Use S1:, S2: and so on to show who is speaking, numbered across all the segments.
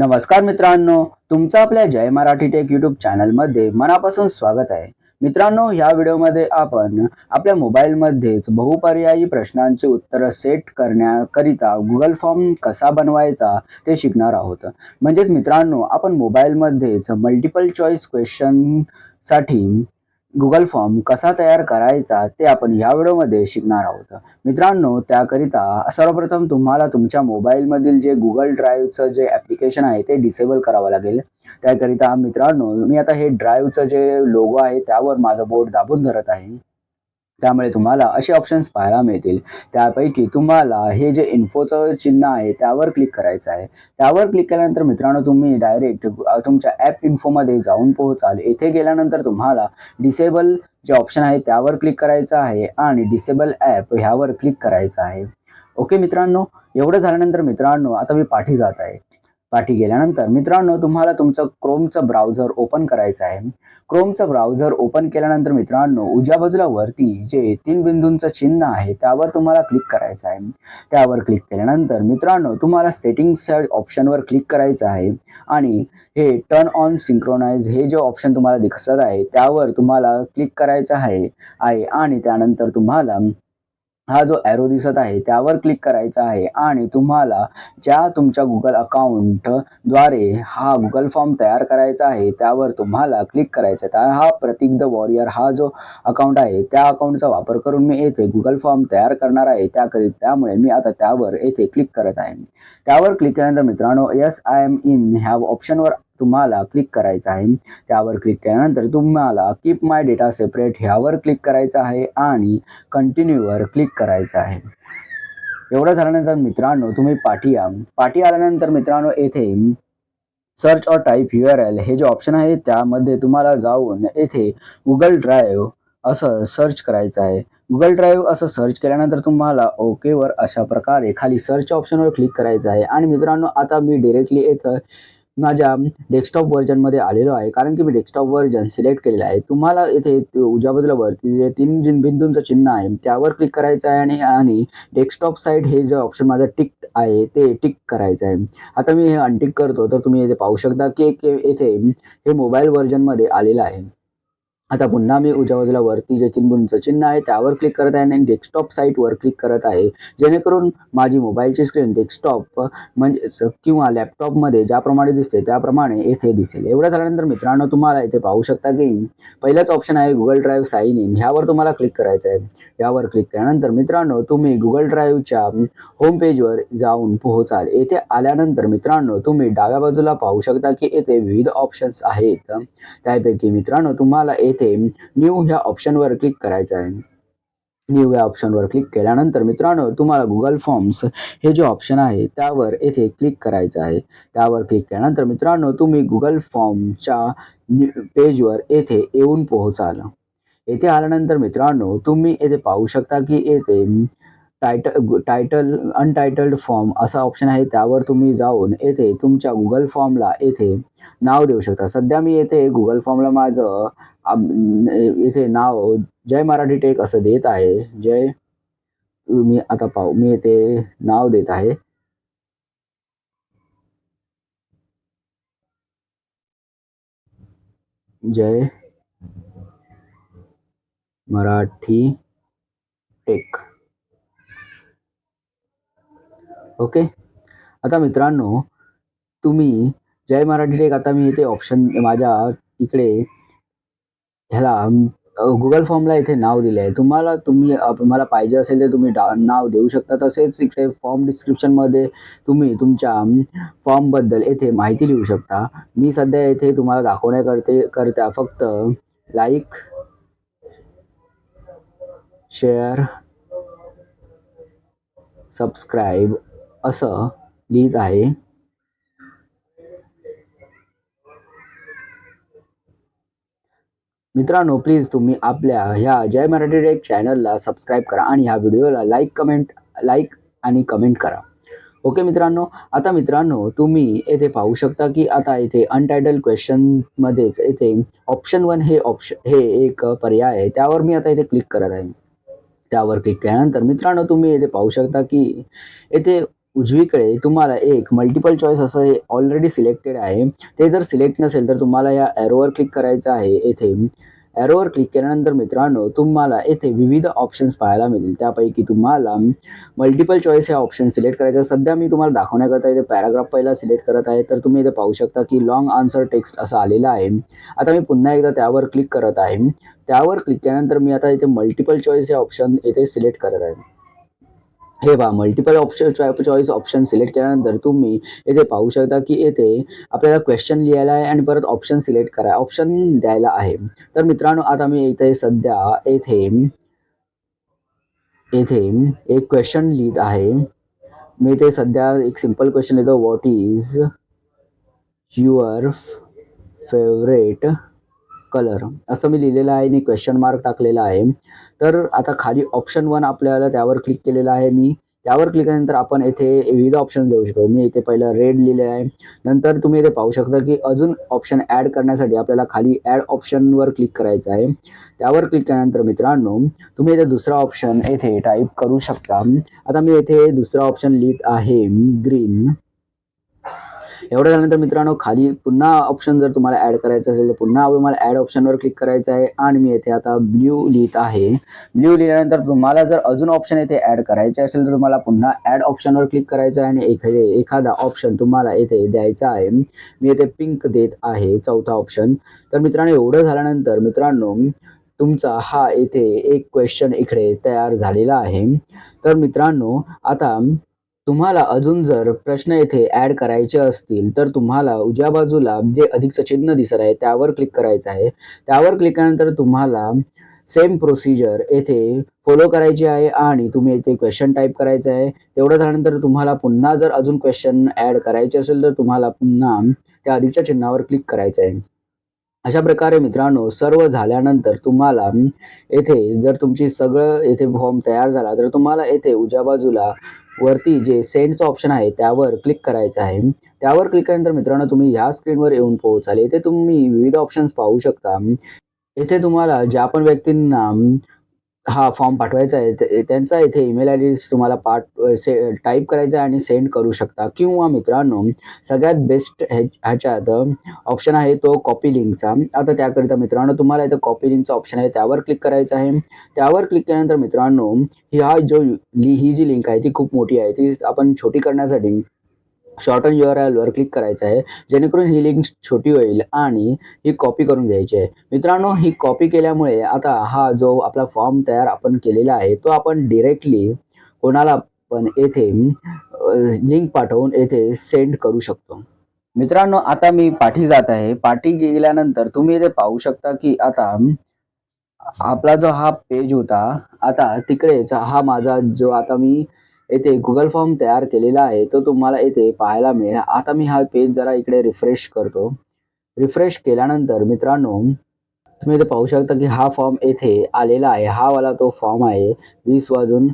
S1: नमस्कार मित्रांनो तुमचं आपल्या जय मराठी टेक युट्यूब चॅनलमध्ये मनापासून स्वागत आहे. मित्रांनो ह्या व्हिडिओमध्ये आपण आपल्या मोबाईलमध्येच बहुपर्यायी प्रश्नांची उत्तरं सेट करण्याकरिता गुगल फॉर्म कसा बनवायचा ते शिकणार आहोत. म्हणजेच मित्रांनो आपण मोबाईलमध्येच मल्टिपल चॉईस क्वेश्चनसाठी गुगल फॉर्म कसा तयार करायचा ते आपण या व्हिडिओमध्ये शिकणार आहोत. मित्रांनो त्याकरिता सर्वप्रथम तुम्हाला तुमच्या मोबाईलमधील जे गुगल ड्राईव्हचं जे ॲप्लिकेशन आहे ते डिसेबल करावं लागेल. त्याकरिता मित्रांनो मी आता हे ड्राईव्हचं जे लोगो आहे त्यावर माझं बोट दाबून धरत आहे. त्यामुळे तुम्हाला असे ऑप्शन्स पाहायला मिळतील. त्यापैकी तुम्हाला हे जे इन्फोचं चिन्ह आहे त्यावर क्लिक करायचं आहे. त्यावर क्लिक केल्यानंतर मित्रांनो तुम्ही डायरेक्ट तुमच्या ॲप इन्फोमध्ये जाऊन पोहोचाल. येथे गेल्यानंतर तुम्हाला डिसेबल जे ऑप्शन आहे त्यावर क्लिक करायचं आहे आणि डिसेबल ॲप ह्यावर क्लिक करायचं आहे. ओके मित्रांनो एवढं झाल्यानंतर मित्रांनो आता मी पाठी जात आहे. पाठी गेल्यानंतर मित्रांनो तुम्हाला तुमचं क्रोमचं ब्राउझर ओपन करायचं आहे. क्रोमचं ब्राउझर ओपन केल्यानंतर मित्रांनो उजव्या बाजूला वरती जे तीन बिंदूंचं चिन्ह आहे त्यावर तुम्हाला क्लिक करायचं आहे. त्यावर क्लिक केल्यानंतर मित्रांनो तुम्हाला सेटिंग्स या ऑप्शनवर क्लिक करायचं आहे. आणि हे टर्न ऑन सिंक्रोनाइज हे जे ऑप्शन तुम्हाला दिसत आहे त्यावर तुम्हाला क्लिक करायचं आहे. आहे. आणि त्यानंतर तुम्हाला हा जो ॲरो दिसत आहे त्यावर क्लिक करायचा आहे आणि तुम्हाला ज्या तुमच्या गुगल अकाउंटद्वारे हा गुगल फॉर्म तयार करायचा आहे त्यावर तुम्हाला क्लिक करायचं आहे. त्या हा प्रतीक द वॉरियर हा जो अकाउंट आहे त्या अकाउंटचा वापर करून मी येथे गुगल फॉर्म तयार करणार आहे. त्याकरिता त्यामुळे मी आता त्यावर येथे क्लिक करत आहे. त्यावर क्लिक केल्यानंतर मित्रांनो यस आय एम इन ह्या ऑप्शनवर तुम्हाला क्लिक करायचं आहे. त्यावर क्लिक केल्यानंतर तुम्हाला कीप माय डेटा सेपरेट ह्यावर क्लिक करायचं आहे आणि कंटिन्यूवर क्लिक करायचं आहे. एवढं झाल्यानंतर मित्रांनो तुम्ही पाठी या. पाठी आल्यानंतर मित्रांनो येथे सर्च और टाईप यू आर एल हे जे ऑप्शन आहे त्यामध्ये तुम्हाला जाऊन येथे गुगल ड्राईव्ह असं सर्च करायचं आहे. गुगल ड्राईव्ह असं सर्च केल्यानंतर तुम्हाला ओकेवर अशा प्रकारे खाली सर्च ऑप्शनवर क्लिक करायचं आहे. आणि मित्रांनो आता मी डिरेक्टली येथं माझ्या डेस्कटॉप व्हर्जनमध्ये आलेलो आहे. कारण की मी डेस्कटॉप व्हर्जन सिलेक्ट केलेलं आहे. तुम्हाला इथे उजव्या बाजूला वरती जे तीन जिन- बिंदूंचं चिन्ह आहे त्यावर क्लिक करायचं आहे आणि आणि डेस्कटॉप साईड हे जे ऑप्शन माझं टिक आहे ते टिक करायचं आहे. आता मी हे अनटिक करतो. तर तुम्ही इथे पाहू शकता की येथे हे मोबाईल व्हर्जनमध्ये आलेलं आहे. आता पुन्हा मी उजव्या बाजूला वरती जे चिन्ह चिन्ह आहे त्यावर क्लिक करत आहे आणि डेस्कटॉप साईटवर क्लिक करत आहे. जेणेकरून माझी मोबाईलची स्क्रीन डेस्कटॉप म्हणजेच किंवा लॅपटॉपमध्ये ज्याप्रमाणे दिसते त्याप्रमाणे येथे दिसेल. एवढं झाल्यानंतर मित्रांनो तुम्हाला इथे पाहू शकता की पहिलाच ऑप्शन आहे गुगल ड्राईव्ह साईन इन ह्यावर तुम्हाला क्लिक करायचं आहे. यावर क्लिक केल्यानंतर मित्रांनो तुम्ही गुगल ड्राईव्हच्या होम पेजवर जाऊन पोहोचाल. येथे आल्यानंतर मित्रांनो तुम्ही डाव्या बाजूला पाहू शकता की येथे विविध ऑप्शन्स आहेत. त्यापैकी मित्रांनो तुम्हाला येथे न्यू ह्या ऑप्शनवर क्लिक करायचं आहे. न्यू या ऑप्शनवर क्लिक केल्यानंतर मित्रांनो तुम्हाला गुगल फॉर्म्स हे जे ऑप्शन आहे त्यावर येथे क्लिक करायचं आहे. त्यावर क्लिक केल्यानंतर मित्रांनो तुम्ही गुगल फॉर्मच्या पेजवर येथे येऊन पोहोचाल. येथे आल्यानंतर मित्रांनो तुम्ही येथे पाहू शकता की येथे टायटल टायटल अनटायटल्ड फॉर्म असा ऑप्शन आहे. त्यावर तुम्ही जाऊन येथे तुमच्या गुगल फॉर्मला येथे नाव देऊ शकता. सध्या मी येथे गुगल फॉर्मला माझं आम- नाव जय मराठी टेक असं देत आहे. जय मी आता पाहू मी येथे नाव देत आहे. जय मराठी टेक. ओके? आता मित्रांनो तुम्ही जय मराठी टेक आता मी इथे ऑप्शन माझ्या इकडे ह्याला गुगल फॉर्मला इथे नाव दिले आहे तुम्हाला तुम्ही तुम्हाला पाहिजे असेल तर तुम्ही डा नाव देऊ शकता. तसेच इकडे फॉर्म डिस्क्रिप्शनमध्ये तुम्ही तुमच्या फॉर्मबद्दल येथे माहिती लिहू शकता. मी सध्या येथे तुम्हाला दाखवण्याकरते करता फक्त लाईक शेअर सबस्क्राईब असं लिहित आहे. मित्रांनो प्लीज तुम्ही आपल्या ह्या जय मराठी टेक चॅनलला सबस्क्राईब करा आणि ह्या व्हिडिओला लाईक कमेंट लाईक आणि कमेंट करा. ओके मित्रांनो आता मित्रांनो तुम्ही येथे पाहू शकता की आता येथे अनटायटल क्वेश्चनमध्येच येथे ऑप्शन वन हे ऑप्शन हे एक पर्याय आहे. त्यावर मी आता इथे क्लिक करत आहे. त्यावर क्लिक केल्यानंतर मित्रांनो तुम्ही येथे पाहू शकता की येथे उजवीकडे तुम्हाला एक मल्टिपल चॉईस असं हे ऑलरेडी सिलेक्टेड आहे. ते जर सिलेक्ट नसेल तर तुम्हाला या ॲरोवर क्लिक करायचं आहे येथे ॲरोवर क्लिक केल्यानंतर मित्रांनो तुम्हाला येथे विविध ऑप्शन्स पाहायला मिळतील. त्यापैकी तुम्हाला मल्टिपल चॉईस हे ऑप्शन सिलेक्ट करायचं. सध्या मी तुम्हाला दाखवण्याकरता इथे पॅराग्राफ पहिला सिलेक्ट करत आहे. तर तुम्ही इथे पाहू शकता की लॉंग आन्सर टेक्स्ट असं आलेलं आहे. आता मी पुन्हा एकदा त्यावर क्लिक करत आहे. त्यावर क्लिक केल्यानंतर मी आता इथे मल्टिपल चॉईस हे ऑप्शन इथे सिलेक्ट करत आहे. हे पहा multiple option choice option select केल्यानंतर तुम्ही येथे पाहू शकता की येथे आपल्याला क्वेश्चन लिहायला आहे आणि परत ऑप्शन सिलेक्ट करा. ऑप्शन द्यायला आहे. तर मित्रांनो आता मी इथे सध्या येथे येथे एक क्वेश्चन लिहित आहे. मी ते सध्या एक सिंपल क्वेश्चन लिहितो. What is your favourite colour असं मी लिहिलेलं आहे आणि क्वेश्चन मार्क टाकलेला आहे. तर आता खाली ऑप्शन वन आपल्याला त्यावर क्लिक केलेलं आहे मी. त्यावर क्लिक केल्यानंतर आपण येथे विविध ऑप्शन देऊ शकतो. मी इथे पहिलं रेड लिहिले आहे. नंतर तुम्ही इथे पाहू शकता की अजून ऑप्शन ॲड करण्यासाठी आपल्याला खाली ॲड ऑप्शनवर क्लिक करायचं आहे. त्यावर क्लिक केल्यानंतर मित्रांनो तुम्ही इथे दुसरा ऑप्शन येथे टाईप करू शकता. आता मी येथे दुसरा ऑप्शन लिहित आहे ग्रीन एवढं झाल्यानंतर मित्रांनो खाली पुन्हा ऑप्शन जर तुम्हाला ॲड करायचं असेल तर पुन्हा तुम्हाला ॲड ऑप्शनवर क्लिक करायचं आहे. आणि मी येथे आता ब्ल्यू लिहित आहे. ब्ल्यू लिहिल्यानंतर तुम्हाला जर अजून ऑप्शन येथे ॲड करायचे असेल तर तुम्हाला पुन्हा ॲड ऑप्शनवर क्लिक करायचं आहे आणि एखादे एखादा ऑप्शन तुम्हाला येथे द्यायचा आहे. मी येथे पिंक देत आहे चौथा ऑप्शन तर मित्रांनो एवढं झाल्यानंतर मित्रांनो तुमचा हा येथे एक क्वेश्चन इकडे तयार झालेला आहे. तर मित्रांनो आता तुम्हाला अजून जर प्रश्न येथे ॲड करायचे असतील तर तुम्हाला उजव्या बाजूला जे अधिकचं चिन्ह दिसत आहे त्यावर क्लिक करायचं आहे. त्यावर क्लिक केल्यानंतर तुम्हाला सेम प्रोसिजर येथे फॉलो करायची आहे आणि तुम्ही येथे क्वेश्चन टाईप करायचं आहे. तेवढं झाल्यानंतर तुम्हाला पुन्हा जर अजून क्वेश्चन ॲड करायचे असेल तर तुम्हाला पुन्हा त्या अधिकच्या चिन्हावर क्लिक करायचं आहे. अशा प्रकारे मित्रांनो सर्व झाल्यानंतर तुम्हाला येथे जर तुमची सगळं येथे फॉर्म तयार झाला तर तुम्हाला येथे उजव्या बाजूला वरती जे सेंडचं ऑप्शन आहे त्यावर क्लिक करायचं आहे. त्यावर क्लिक केल्यानंतर मित्रांनो तुम्ही ह्या स्क्रीनवर येऊन पोहोचाल. येथे तुम्ही विविध ऑप्शन्स पाहू शकता. येथे तुम्हाला ज्या पण व्यक्तींना हा फॉर्म पाठवायचा आहे. ते- त्यांचा इथे ईमेल आय डी तुम्हाला पाठ से टाईप करायचा आहे आणि सेंड करू शकता. किंवा मित्रांनो सगळ्यात बेस्ट ह्या ह्याच्यात ऑप्शन आहे तो कॉपी लिंकचा आता त्याकरिता मित्रांनो तुम्हाला इथं कॉपी लिंकचा ऑप्शन आहे. त्यावर क्लिक करायचं आहे. त्यावर क्लिक केल्यानंतर मित्रांनो ही हा जो ही जी लिंक आहे ती खूप मोठी आहे. ती आपण छोटी करण्यासाठी शॉर्टन युअर आर एलवर क्लिक करायचं आहे. जेणेकरून ही लिंक छोटी होईल आणि ही कॉपी करून घ्यायची आहे. मित्रांनो ही कॉपी केल्यामुळे आता हा जो आपला फॉर्म तयार आपण केलेला आहे तो आपण डिरेक्टली कोणाला पण येथे लिंक पाठवून येथे सेंड करू शकतो. मित्रांनो आता मी पाठी जात आहे. पाठी गेल्यानंतर तुम्ही इथे पाहू शकता की आता आपला जो हा पेज होता आता तिकडेच हा माझा जो आता मी येथे गुगल फॉर्म तयार केलेला आहे तो तुम्हाला येथे पाहायला मिळेल. आता मी हा पेज जरा इकडे रिफ्रेश करतो. रिफ्रेश केल्यानंतर मित्रांनो तुम्ही इथे पाहू शकता की हा फॉर्म येथे आलेला आहे. हा वाला तो फॉर्म आहे वीस वाजून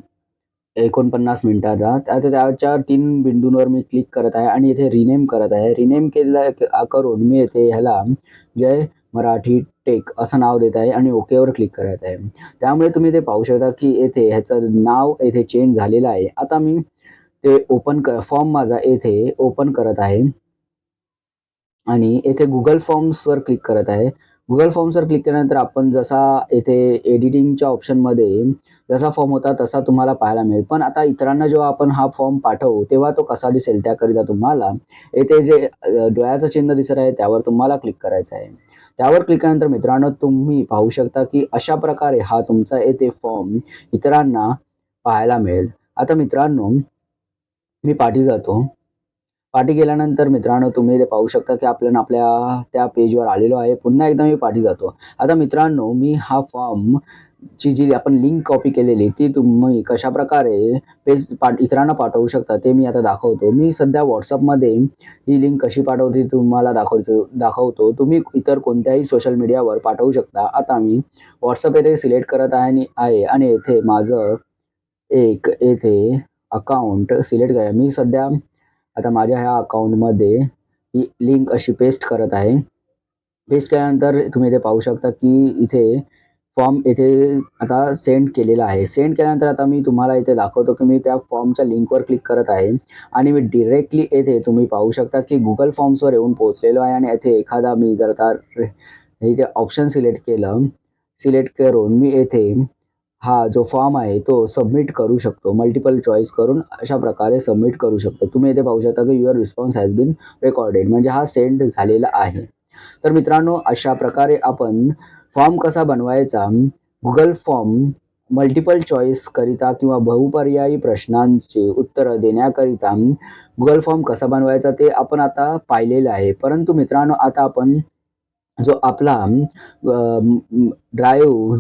S1: एकोणपन्नास मिनिटाचा. आता त्याच्या तीन बिंदूंवर मी क्लिक करत आहे आणि इथे रिनेम करत आहे. रिनेम केला करून मी येथे ह्याला जय मराठी टेक असं नाव देत आहे आणि ओकेवर क्लिक करत आहे. त्यामुळे तुम्ही ते पाहू शकता की येथे ह्याचं नाव येथे चेंज झालेलं आहे. आता मी ते ओपन कर फॉर्म माझा येथे ओपन करत आहे. आणि येथे गुगल फॉर्म्सवर क्लिक करत आहे. गुगल फॉर्म्सवर क्लिक केल्यानंतर आपण जसा येथे एडिटिंगच्या ऑप्शनमध्ये जसा फॉर्म होता तसा तुम्हाला पाहायला मिळेल. पण आता इतरांना जेव्हा आपण हा फॉर्म पाठवू तेव्हा तो कसा दिसेल त्याकरिता तुम्हाला येथे जे डोळ्याचं चिन्ह दिसत आहे त्यावर तुम्हाला क्लिक करायचं आहे. त्यावर क्लिक केल्यानंतर मित्रांनो तुम्ही पाहू शकता की अशा प्रकारे हा तुमचा येथे फॉर्म इतरांना पाहायला मिळेल. आता मित्रांनो मी पाठी जातो. पाठी गेल्यानंतर मित्रांनो तुम्ही ते पाहू शकता की आपल्याला आपल्या त्या पेजवर आलेलो आहे. पुन्हा एकदा मी पाठी जातो. आता मित्रांनो मी हा फॉर्म ची जी आपण लिंक कॉपी केलेली ती तुम्ही कशा प्रकारे पेज पाठ इतरांना पाठवू शकता ते मी आता दाखवतो. मी सध्या व्हॉट्सअपमध्ये ही लिंक कशी पाठवते तुम्हाला दाखवतो दाखवतो. तुम्ही इतर कोणत्याही सोशल मीडियावर पाठवू शकता. आता मी व्हॉट्सअप येथे सिलेक्ट करत आहे आणि आहे आणि येथे माझं एक येथे अकाउंट सिलेक्ट करा. मी सध्या आता माझ्या ह्या अकाउंटमध्ये ही लिंक अशी पेस्ट करत आहे. पेस्ट केल्यानंतर तुम्ही इथे पाहू शकता की इथे फॉर्म येथे आता सेंड केलेला आहे. सेंड केल्यानंतर आता मी तुम्हाला इथे दाखवतो की मी त्या फॉर्मच्या लिंकवर क्लिक करत आहे. आणि मी डिरेक्टली येथे तुम्ही पाहू शकता की गुगल फॉर्म्सवर येऊन पोहोचलेलो आहे आणि येथे एखादा मी जर आता इथे ऑप्शन सिलेक्ट केलं सिलेक्ट करून मी येथे हा जो फॉर्म आहे तो सबमिट करू शकतो. मल्टिपल चॉईस करून अशा प्रकारे सबमिट करू शकतो. तुम्ही इथे पाहू शकता की your response has been recorded म्हणजे हा सेंड झालेला आहे. तर मित्रांनो अशा प्रकारे आपण फॉर्म कसा बनवायचा? गुगल फॉर्म मल्टिपल चॉईस करिता किंवा बहुपर्यायी प्रश्नांची उत्तरं देण्याकरिता गुगल फॉर्म कसा बनवायचा ते आपण आता पाहिलेलं आहे. परंतु मित्रांनो आता आपण जो आपला ड्राईव्ह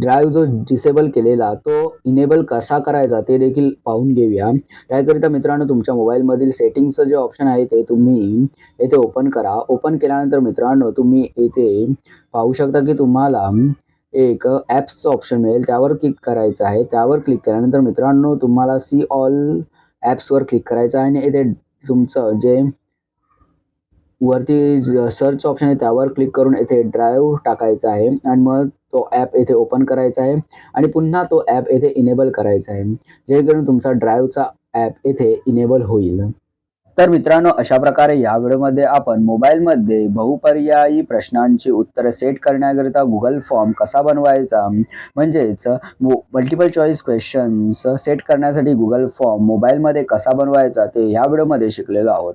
S1: ड्राईव्ह जो डिसेबल केलेला तो इनेबल कसा करायचा ते देखील पाहून घेऊया. त्याकरिता मित्रांनो तुमच्या मोबाईलमधील सेटिंगचं जे ऑप्शन आहे ते तुम्ही येथे ओपन करा. ओपन केल्यानंतर मित्रांनो तुम्ही येथे पाहू शकता की तुम्हाला एक ॲप्सचं ऑप्शन मिळेल. त्यावर क्लिक करायचं आहे. त्यावर क्लिक केल्यानंतर मित्रांनो तुम्हाला सी ऑल ॲप्सवर क्लिक करायचं आहे आणि येथे तुमचं जे वरती सर्च ऑप्शन आहे त्यावर क्लिक करून येथे ड्राईव्ह टाकायचा आहे. आणि मग तो ॲप येथे ओपन करायचा आहे. आणि पुन्हा तो ॲप येथे इनेबल करायचा आहे. जेणेकरून तुमचा ड्राईव्हचा ॲप येथे इनेबल होईल. तर मित्रांनो अशा प्रकारे या व्हिडिओमध्ये आपण मोबाईलमध्ये बहुपर्यायी प्रश्नांची उत्तरं सेट करण्याकरिता गुगल फॉर्म कसा बनवायचा? म्हणजेच मल्टिपल चॉईस क्वेश्चन्स सेट करण्यासाठी गुगल फॉर्म मोबाईलमध्ये कसा बनवायचा? ते ह्या व्हिडिओमध्ये शिकलेलो आहोत.